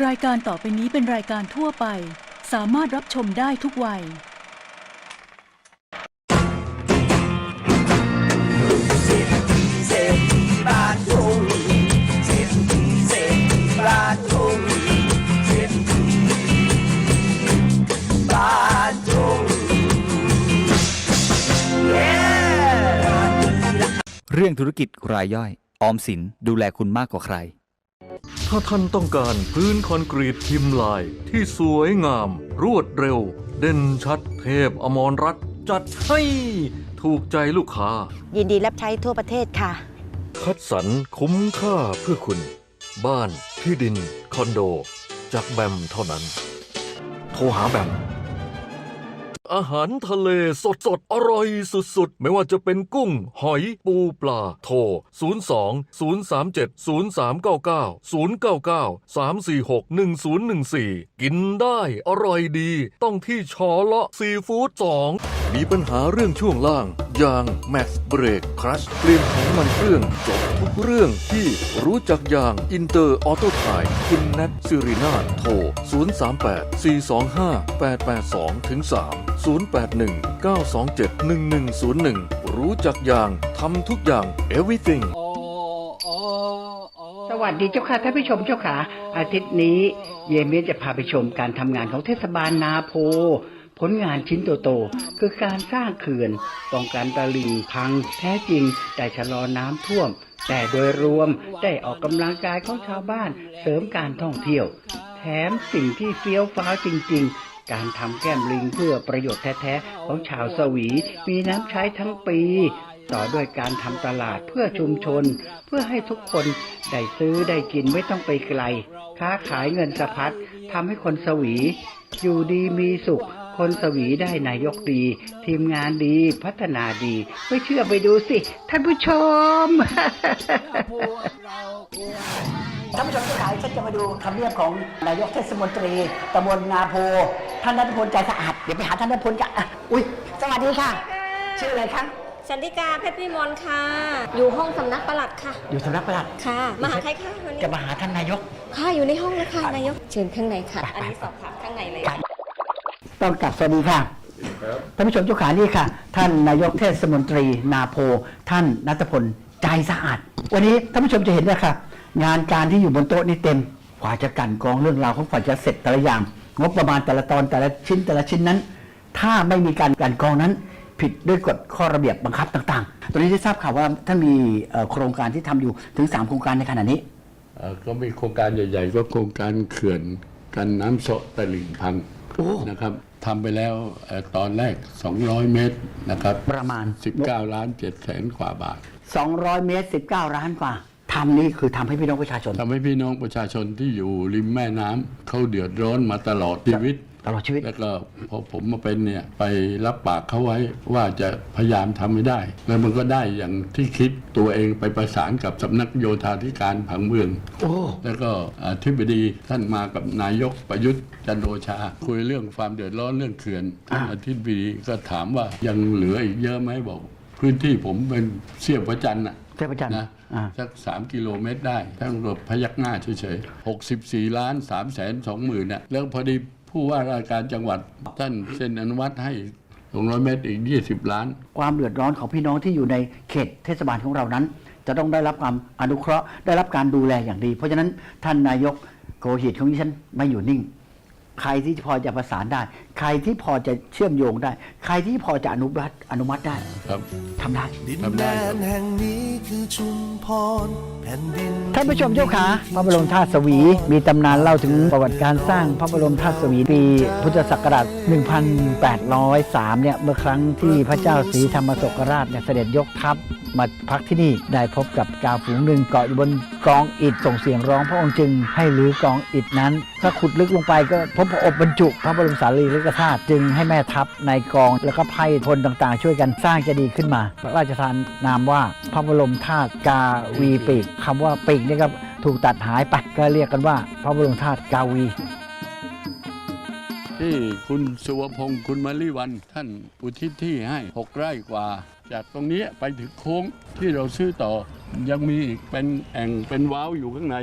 รายการต่อไปนี้เป็นรายการทั่วไป สามารถรับชมได้ทุกวัย เศรษฐีบ้านทุ่งเศรษฐีเศรษฐีบ้านทุ่งเศรษฐีบ้านทุ่งเรื่องธุรกิจรายย่อย ออมสินดูแลคุณมากกว่าใคร ถ้าท่านต้องการพื้นคอนกรีตพิมพ์ลายที่สวยงาม รวดเร็ว เด่นชัดเทพอมรรัตน์จัดให้ถูกใจลูกค้า ยินดีรับใช้ทั่วประเทศค่ะ คัดสรรคุ้มค่าเพื่อคุณ บ้านที่ดิน คอนโด จากแบมเท่านั้น โทรหาแบม อาหารทะเลสดสดๆอร่อยสุดๆ ไม่ว่าจะเป็นกุ้ง หอย ปูปลา โทร 02 037 0399 099 346 1014 กินได้อร่อยดี ต้องที่ชอเลาะซีฟู้ด2มีปัญหาเรื่องช่วงล่างยางแม็กซ์เบรกครัชเปลี่ยนของมันเครื่องจบทุกเรื่องที่รู้จักยางอินเตอร์ออโต้ไทยคุณแนทสิรินาโทร 038 425 882ถึง3 081 927 1101 รู้จักยางทำทุกอย่าง everything สวัสดีเจ้าค่ะท่านผู้ชมเจ้าค่ะ อาทิตย์นี้เยเมียนจะพาไปชมการทำงานของเทศบาลนาโพ ผลงานชิ้นโตๆคือการสร้างเขื่อนป้องกันตลิ่งพัง แท้จริงได้ชะลอน้ำท่วม แต่โดยรวมได้ออกกำลังกายของชาวบ้านเสริมการท่องเที่ยว แถมสิ่งที่เฟี้ยวฟ้าวจริง ๆ การทำแก้มลิงเพื่อประโยชน์แท้ๆของชาวสวี มีน้ำใช้ทั้งปี ต่อด้วยการทำตลาดเพื่อชุมชน เพื่อให้ทุกคนได้ซื้อได้กินไม่ต้องไปไกล ค้าขายเงินสะพัดทำให้คนสวี อยู่ดีมีสุข คนสวีได้นายกดี ทีมงานดีพัฒนาดี ไม่เชื่อไปดูสิ ท่านผู้ชม ท่านผู้ชมทุกท่านฉันจะมาดูคำเรียกของนายกเทศมนตรีตำบลนาโพ ท่านนัทพลใจสะอาด เดี๋ยวไปหาท่านนัทพลกันอะอุ้ยสวัสดีค่ะ ชื่ออะไรคะ ชันติกาเพชรวิมลค่ะ อยู่ห้องสำนักปลัดค่ะ อยู่สำนักปลัด ค่ะ มาหาใครคะวันนี้จะมาหาท่านนายก ค่ะ อยู่ในห้องแล้วค่ะนายก เชิญข้างในค่ะ อันนี้สอบถามข้างในเลย ต้องกลับสวัสดีค่ะท่านผู้ชมเจ้าขานี่ค่ะ ท่านนายกเทศมนตรีนาโพ ท่านนัทพลใจสะอาด วันนี้ท่านผู้ชมจะเห็นนะคะ งานการที่อยู่บนโต๊ะนี่เต็มกว่าจะกลันกรองเรื่องราวของกว่าจะเสร็จแต่ละอย่าง งบประมาณแต่ละตอนแต่ละชิ้นแต่ละชิ้นนั้น ถ้าไม่มีการกลันกรองนั้น ผิดด้วยกฎข้อระเบียบบังคับต่างๆ ตอนนี้ได้ทราบข่าวว่าท่านมีเอ่อโครงการที่ทำอยู่ถึง 3 โครงการในขณะนี้ เอ่อก็มีโครงการใหญ่ๆ ก็โครงการเขื่อนกันน้ำโซะตลิ่งพังโอ้ นะครับทำไปแล้วเอ่อตอนแรก 200 เมตรนะครับ ประมาณ 19 ล้าน7แสนกว่าบาท 200 เมตร 19 ล้านกว่า ทำนี่คือทำให้พี่น้องประชาชน ทำให้พี่น้องประชาชนที่อยู่ริมแม่น้ำเขาเดือดร้อนมาตลอดชีวิต ตลอดชีวิต แล้วก็พอผมมาเป็นเนี่ยไปรับปากเขาไว้ว่าจะพยายามทำให้ได้ แล้วมันก็ได้อย่างที่คิดตัวเองไปประสานกับสำนักโยธาธิการผังเมือง โอ้ แล้วก็อธิบดีท่านมากับนายกประยุทธ์จันทร์โอชา คุยเรื่องความเดือดร้อนเรื่องเขื่อนท่านอธิบดีก็ถามว่ายังเหลืออีกเยอะไหมบอก พื้นที่ผมเป็นเสียบพระจันทร์น่ะเทพจันทร์นะอ่าสักสามกิโลเมตรได้ทั้งรบพยักหน้าเฉยๆหกสิบสี่ล้านสามแสนสองหมื่นน่ะแล้วพอดีผู้ว่าราชการจังหวัดท่านเซ็นอนุมัติให้สองร้อยเมตรอีกยี่สิบล้าน ความเดือดร้อนของพี่น้องที่อยู่ในเขตเทศบาลของเรานั้น จะต้องได้รับความอนุเคราะห์ได้รับการดูแลอย่างดี เพราะฉะนั้นท่านนายกโกหิตของดิฉันไม่อยู่นิ่ง ใครที่พอจะประสานได้ ใครที่พอจะเชื่อมโยงได้ ใครที่พอจะอนุมัติอนุมัติได้ครับทำได้ดินทำแดได้ครับนแห่งนี้คือชุมพรแผ่นดินท่านผู้ชมเจ้าขาพระบรมธาตุสวี มีตำนานเล่าถึงประวัติการสร้างพระบรมธาตุสวีปีพุทธศักราช 1803 เนี่ยเมื่อครั้งที่พระเจ้าศรีธรรมศกราชเนี่ยเสด็จยกทัพมาพักที่นี่ได้พบกับกาฝูงหนึ่งเกาะอยู่บนกองอิฐส่งเสียงร้องพระองค์จึงให้รื้อกองอิฐนั้น ถ้าขุดลึกลงไปก็พบพระอบบรรจุพระบรมสารีริกธาตุจึงให้แม่ทัพในกอง แล้วก็ไพร่พลต่างๆ ช่วยกันสร้างเจดีย์ขึ้นมา พระราชทานนามว่าพระบรมธาตุกาวีปีกคำว่าปีกนี่ก็ถูกตัดหายไปก็เรียกกันว่า พระบรมธาตุกาวีที่คุณสุวพงศ์คุณมลิวัน ท่านอุทิศที่ให้ 6 ไร่กว่า จากตรงนี้ไปถึงโค้งที่เราซื้อต่อ ยังมีอีกเป็นแอ่งเป็นว้าวอยู่ข้างใน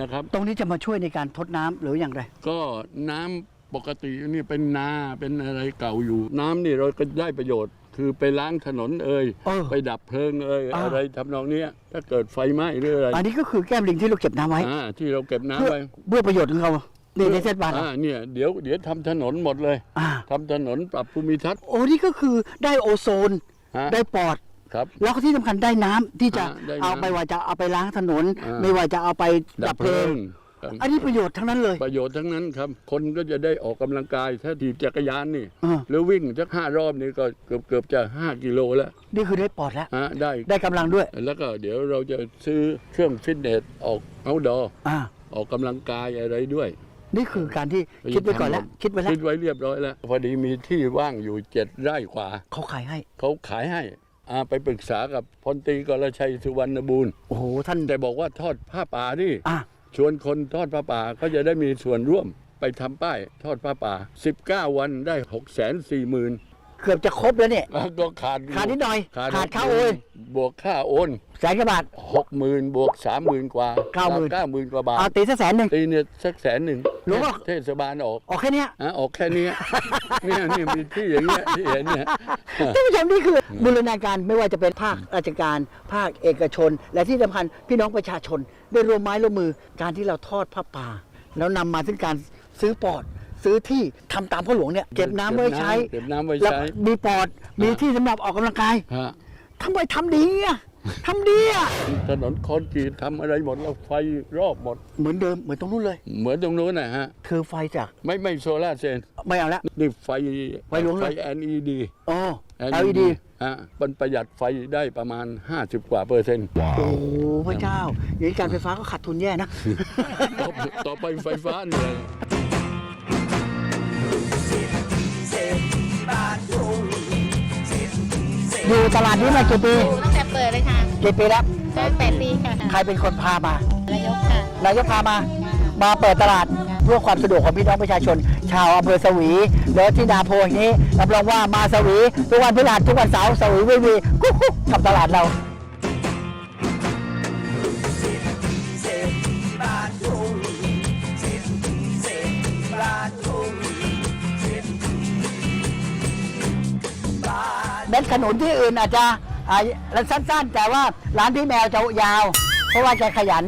นะครับ ตรงนี้จะมาช่วยในการทดน้ำหรืออย่างไร ก็น้ำปกตินี่เป็นนาเป็นอะไรเก่าอยู่ น้ำนี่เราก็ได้ประโยชน์ คือไปล้างถนนเอ่ยเออไปดับเพลิงเอ่ยอ่า อะไรทำนองเนี้ยถ้าเกิดไฟไหม้หรืออะไรอันนี้ก็คือแก้มลิงที่เราเก็บน้ำไว้ อ่าที่เราเก็บน้ำเพื่อไว้เพื่อประโยชน์ของเราในในเทศบาลเราอ่าเนี่ยเดี๋ยวเดี๋ยวทำถนนหมดเลยอ่าทำถนนปรับภูมิทัศน์ โอ้นี่ก็คือได้โอโซน ฮะ ได้ปอด ครับ แล้วก็ที่สำคัญได้น้ำที่จะอ่าได้น้ำเอาไปว่าจะเอาไปล้างถนน อ่า ไม่ว่าจะเอาไปดับเพลิง ครับอันนี้ประโยชน์ทั้งนั้นเลย ประโยชน์ทั้งนั้นครับ คนก็จะได้ออกกำลังกาย ถ้าถีบจักรยานนี่ อ่า หรือวิ่งสักห้ารอบนี่ก็เกือบเกือบจะห้ากิโลแล้วนี่คือได้ปอดแล้ว ฮะได้ ได้กำลังด้วย แล้วก็เดี๋ยวเราจะซื้อเครื่องฟิตเนสออกเอาดออ่า ออกกำลังกายอะไรด้วย นี่คือการที่คิดไว้ก่อนแล้ว คิดไว้แล้วคิดไว้เรียบร้อยแล้ว พอดีมีที่ว่างอยู่เจ็ดไร่กว่าเขาขายให้ เขาขายให้ อ่าไปปรึกษากับพลตรีกรชัยสุวรรณบูรณ์โอ้โหท่านแต่บอกว่าทอดผ้าป่านี่อะชวนคนทอดผ้าป่าก็จะได้มีส่วนร่วมไปทำป้ายทอดผ้าป่า 19 วันได้ 6 4 0 0 0 0 เกือบจะครบแล้วเนี่ยก็ขาดขาดนิดหน่อยขาดขาดค่าโอน บวกค่าโอนแสนกว่าบาท หกหมื่นบวกสามหมื่นกว่าเก้าหมื่น เก้าหมื่นกว่าบาทเอาตีสักแสนหนึ่ง ตีเนี่ยสักแสนหนึ่งหลวงพ่อเทศบาลออก ออกแค่เนี้ยอะออกแค่เนี้ย เนี่ยนี่มีที่อย่างเงี้ยที่เห็นเนี่ย ท่านผู้ชมนี่คือบูรณาการไม่ว่าจะเป็นภาคราชการ ภาคเอกชน และที่สำคัญพี่น้องประชาชน ได้รวมไม้ร่วมมือการที่เราทอดผ้าป่า แล้วนำมาซึ่งการซื้อปอด ซื้อที่ทำตามพ่อหลวงเนี่ยเก็บน้ำไว้ใช้เก็บน้ำไว้แล้วใช้ มีปอดมีที่สำหรับออกกำลังกายฮะ ทำไมทำดีอะทำดีอะถนนคอนกรีตทำอะไรหมดแล้วไฟรอบหมด เหมือนเดิมเหมือนตรงนู้นเลย เหมือนตรงนู้นนะฮะ คือไฟจากไม่ไม่โซล่าร์เซลล์ไม่เอาละ นี่ไฟไฟหลวงเลย ไฟ LED โอ้ LED ฮะมันประหยัดไฟได้ประมาณ 50 กว่าเปอร์เซ็นต์ โอ้พระเจ้าอย่างนี้การไฟฟ้าก็ขาดทุนแย่นะ ต่อต่อไปไฟฟ้าเหนื่อย อยู่ตลาดนี้มากี่ปีอยู่ตั้งแต่เปิดเลยค่ะกี่ปีแล้วได้แปดปีค่ะใครเป็นคนพามานายกค่ะนายกพามา มาเปิดตลาดเพื่อความสะดวกของพี่น้องประชาชน ชาวอำเภอสวีแล้วที่นาโพแห่งนี้รับรองว่ามาสวี ทุกวันพฤหัสทุกวันเสาร์สวีวีวีกุ๊กกุ๊กกับตลาดเรา เม็ดขนุนที่อื่นอาจจะอ่าสั้นๆ แต่ว่าร้านพี่แมวจะยาว เพราะว่าแกขยัน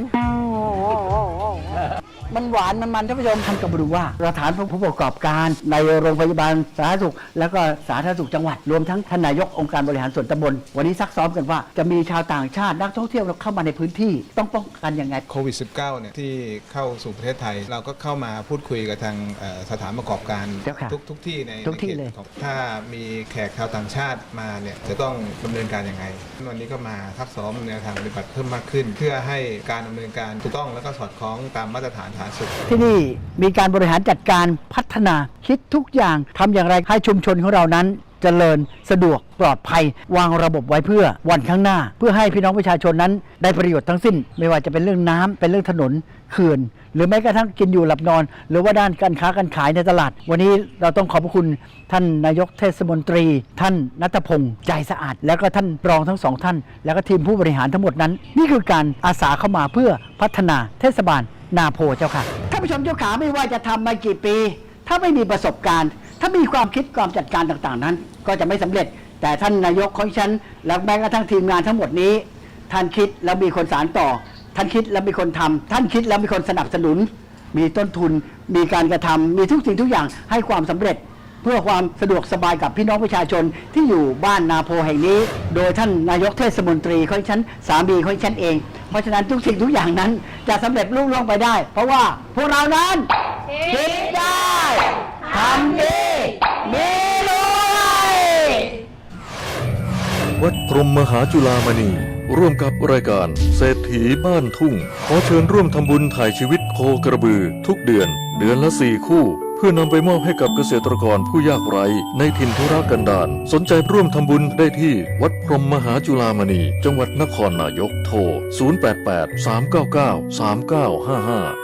มันหวานมันมันท่านผู้ชมท่านก็มาดูว่าสถานผู้ประกอบการในโรงพยาบาลสาธารณสุข แล้วก็สาธารณสุขจังหวัด รวมทั้งท่านนายกองค์การบริหารส่วนตำบล วันนี้ซักซ้อมกันว่าจะมีชาวต่างชาตินักท่องเที่ยวเข้ามาในพื้นที่ต้องป้องกันยังไงโควิด -19 เนี่ยที่เข้าสู่ประเทศไทย เราก็เข้ามาพูดคุยกับทางเอ่อสถานประกอบการเจ้าค่ะทุกทุกที่ในทุกที่ในขตเลยของถ้ามีแขกชาวต่างชาติมาเนี่ยจะต้องดำเนินการยังไง วันนี้ก็มาทักซ้อมแนวทางปฏิบัติเพิ่มมากขึ้น เพื่อให้การดำเนินการถูกต้องแล้วก็สอดคล้องตามมาตรฐานสาธารณสุข ที่นี่มีการบริหารจัดการพัฒนาคิดทุกอย่างทำอย่างไรให้ชุมชนของเรานั้นเจริญสะดวกปลอดภัย วางระบบไว้เพื่อวันข้างหน้า เพื่อให้พี่น้องประชาชนนั้น ได้ประโยชน์ทั้งสิ้น ไม่ว่าจะเป็นเรื่องน้ำเป็นเรื่องถนนเขื่อนหรือแม้กระทั่งกินอยู่หลับนอน หรือว่าด้านการค้าการขายในตลาด วันนี้เราต้องขอบพระคุณท่านนายกเทศมนตรี ท่านนัทพงศ์ใจสะอาด แล้วก็ท่านรองทั้งสองท่าน แล้วก็ทีมผู้บริหารทั้งหมดนั้น นี่คือการอาสาเข้ามาเพื่อพัฒนาเทศบาล นาโพเจ้าค่ะท่านผู้ชมเจ้าขาไม่ว่าจะทำมากี่ปี ถ้าไม่มีประสบการณ์ ถ้ามีความคิดความจัดการต่างๆนั้น ก็จะไม่สำเร็จ แต่ท่านนายกของฉันและแม้กระทั่งทีมงานทั้งหมดนี้ ท่านคิดแล้วมีคนสารต่อ ท่านคิดแล้วมีคนทำท่านคิดแล้วมีคนสนับสนุน มีต้นทุน มีการกระทำมีทุกสิ่งทุกอย่างให้ความสำเร็จเพื่อความสะดวกสบายกับพี่น้องประชาชนที่อยู่บ้านนาโพแห่งนี้ โดยท่านนายกเทศมนตรีของฉันสามีของฉันเอง เพราะฉะนั้นทุกสิ่งทุกอย่างนั้นจะสำเร็จรุ่งเร่วงไปได้ เพราะว่าพวกเรานั้นคิดได้ทำดีมีรวยวัดพรหมมหาจุฬามณี ร่วมกับรายการเศรษฐีบ้านทุ่ง ขอเชิญร่วมทำบุญถ่ายชีวิตโคกระบือทุกเดือน เดือนละสี่คู่ เพื่อนำไปมอบให้กับเกษตรกรผู้ยากไร้ในถิ่นธุรกันดารสนใจร่วมทำบุญได้ที่วัดพรหมมหาจุฬามณี จังหวัดนครนายกโทร 088 399 3955